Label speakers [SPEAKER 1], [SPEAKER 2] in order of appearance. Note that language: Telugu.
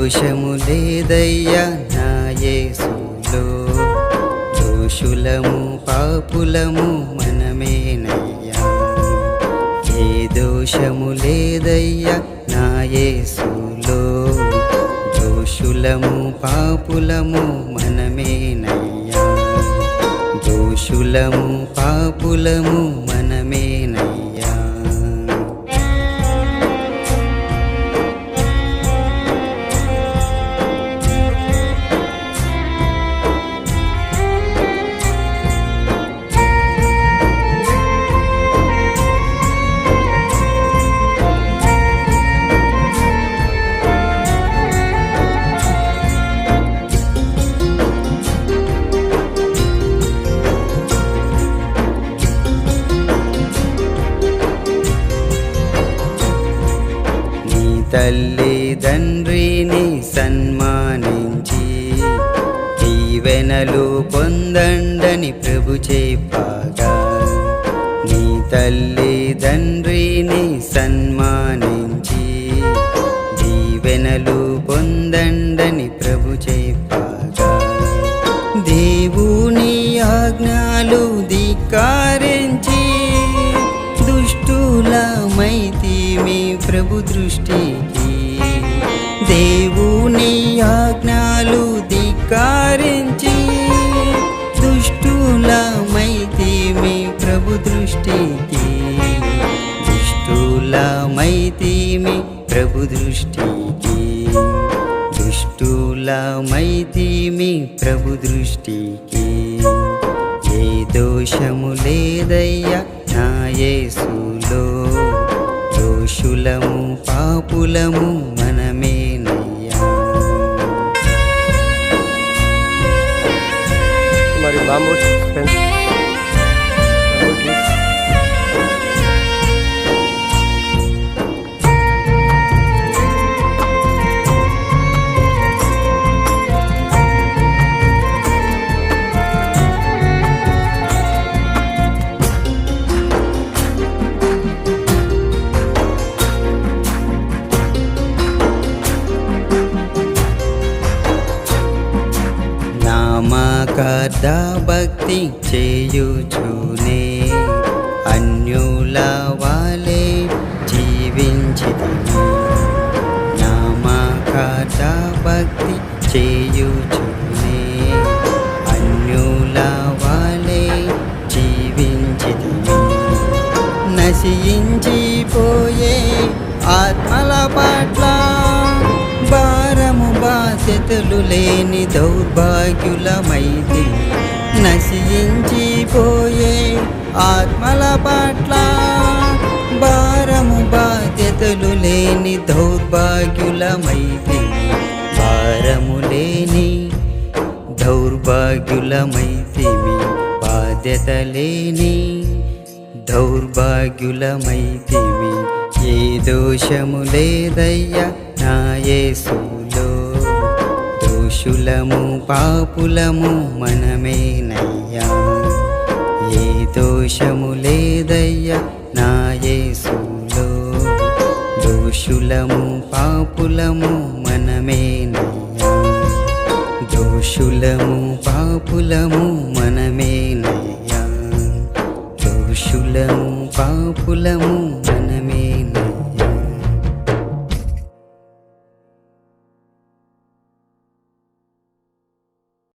[SPEAKER 1] దోషము లేదయ్యా నా యేసులో. దోషులము పాపులము మనమేనయ్యా. ఏ దోషము లేదయ్యా నా యేసులో. దోషులము పాపులము మనమేనయ్యా. దోషులము పాపులము తల్లిదండ్రిని సన్మానించి దీవెనలు పొందండని ప్రభు చెప్పగా. నీ తల్లిదండ్రిని సన్మానించి దీవెనలు పొందండని ప్రభు చెప్పగా. దేవుని ఆజ్ఞాలు ధికారించి దేవుని ఆజ్ఞలు ధికారించి దుష్టులమైతే మీ ప్రభు దృష్టికి దుష్టులమైతే మీ ప్రభు దృష్టికి దుష్టులమైతే మీ ప్రభు దృష్టికి. ఏ దోషము లేదయ్యా నా యేసులో దోషులము పాపులము
[SPEAKER 2] మనమే. vamos.
[SPEAKER 1] కదా భక్తి చేయుచునే అన్యుల వాలే నామా కాథ భక్తి చేయుచునే అన్యుల వాలే జీవించితిని. నశించిపోయే ఆత్మల పట్ల బాధ్యతలు లేని దౌర్భాగ్యులమైతే నశించిపోయే ఆత్మల పట్ల భారము బాధ్యతలు లేని దౌర్భాగ్యులమైతే భారము లేని దౌర్భాగ్యులమైతిమి బాధ్యత లేని దౌర్భాగ్యులమైతిమి ఏ దోషము లేదయ్యా నాయే సూర్య దోషులము పాపులము మనమేనయ్యా ఏ దోషము లేదయ్యా నా యేసులో. దోషులము పాపులము మనమేనయ్యా దోషులము పాపులము మనమేనయ్యా దోషులము పాపులము